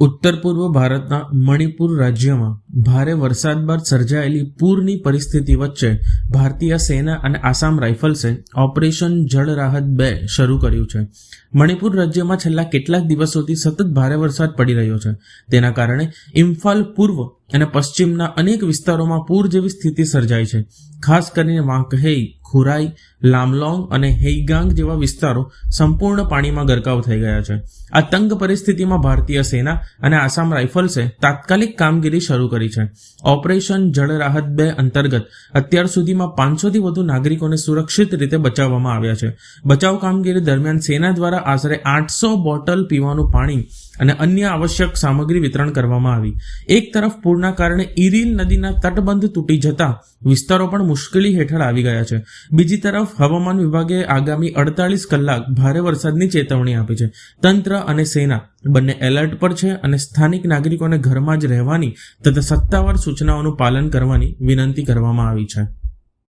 ઉત્તર પૂર્વ ભારતના મણિપુર રાજ્યમાં ભારે વરસાદ બાદ સર્જાયેલી પૂરની પરિસ્થિતિ વચ્ચે ભારતીય સેના અને આસામ રાઇફલ્સે ઓપરેશન જળ રાહત બે શરૂ કર્યું છે. મણિપુર રાજ્યમાં છેલ્લા કેટલાક દિવસોથી સતત ભારે વરસાદ પડી રહ્યો છે. તેના કારણે ઇમ્ફાલ પૂર્વ અને પશ્ચિમના અનેક વિસ્તારોમાં પૂર જેવી સ્થિતિ સર્જાઈ છે. ખાસ કરીને વાંકહેઈ, ખુરાઈ, લામલોંગ અને હેઈગાંગ જેવા વિસ્તારો સંપૂર્ણ પાણીમાં ગરકાવ થઈ ગયા છે. આ તંગ પરિસ્થિતિમાં ભારતીય સેના અને આસામ રાઇફલ્સે તાત્કાલિક કામગીરી શરૂ કરી છે. ઓપરેશન જળ રાહત બે અંતર્ગત અત્યાર સુધીમાં પાંચસોથી વધુ નાગરિકોને સુરક્ષિત રીતે બચાવવામાં આવ્યા છે. બચાવ કામગીરી દરમિયાન સેના દ્વારા આશરે આઠસો બોટલ પીવાનું પાણી અને અન્ય આવશ્યક સામગ્રી વિતરણ કરવામાં આવી. એક તરફ પૂરના કારણે ઇરીલ નદીના તટબંધ તૂટી જતા વિસ્તારો પણ મુશ્કેલી હેઠળ આવી ગયા છે. બીજી તરફ હવામાન વિભાગે આગામી અડતાલીસ કલાક ભારે વરસાદની ચેતવણી આપી છે. તંત્ર અને સેના બંને એલર્ટ પર છે અને સ્થાનિક નાગરિકોને ઘરમાં જ રહેવાની તથા સત્તાવાર સૂચનાઓનું પાલન કરવાની વિનંતી કરવામાં આવી છે.